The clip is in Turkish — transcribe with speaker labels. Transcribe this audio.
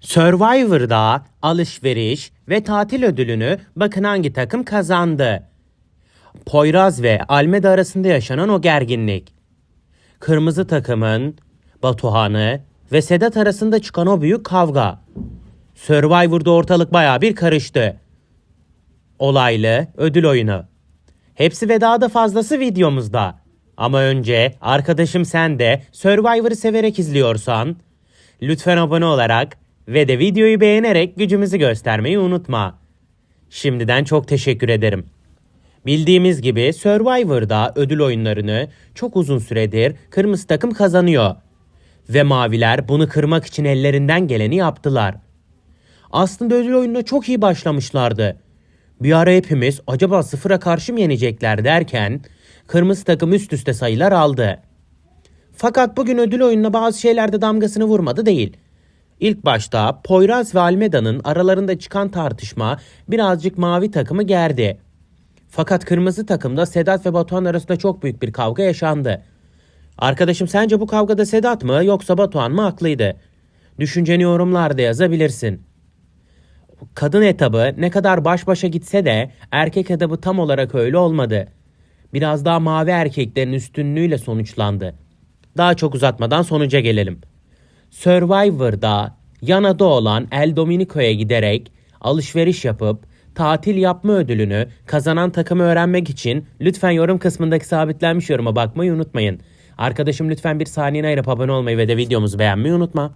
Speaker 1: Survivor'da alışveriş ve tatil ödülünü bakın hangi takım kazandı. Poyraz ve Almeda arasında yaşanan o gerginlik. Kırmızı takımın Batuhan'ı ve Sedat arasında çıkan o büyük kavga. Survivor'da ortalık baya bir karıştı. Olaylı ödül oyunu. Hepsi ve daha da fazlası videomuzda. Ama önce arkadaşım sen de Survivor'ı severek izliyorsan lütfen abone olarak ve de videoyu beğenerek gücümüzü göstermeyi unutma. Şimdiden çok teşekkür ederim. Bildiğimiz gibi Survivor'da ödül oyunlarını çok uzun süredir kırmızı takım kazanıyor. Ve maviler bunu kırmak için ellerinden geleni yaptılar. Aslında ödül oyununa çok iyi başlamışlardı. Bir ara hepimiz acaba sıfıra karşı mı yenecekler derken kırmızı takım üst üste sayılar aldı. Fakat bugün ödül oyununa bazı şeylerde damgasını vurmadı değil. İlk başta Poyraz ve Almeda'nın aralarında çıkan tartışma birazcık mavi takımı gerdi. Fakat kırmızı takımda Sedat ve Batuhan arasında çok büyük bir kavga yaşandı. Arkadaşım sence bu kavgada Sedat mı yoksa Batuhan mı haklıydı? Düşünceni yorumlarda yazabilirsin. Kadın etabı ne kadar baş başa gitse de erkek etabı tam olarak öyle olmadı. Biraz daha mavi erkeklerin üstünlüğüyle sonuçlandı. Daha çok uzatmadan sonuca gelelim. Survivor'da yan adı olan El Dominico'ya giderek alışveriş yapıp tatil yapma ödülünü kazanan takımı öğrenmek için lütfen yorum kısmındaki sabitlenmiş yoruma bakmayı unutmayın. Arkadaşım lütfen bir saniyene ayırıp abone olmayı ve de videomuzu beğenmeyi unutma.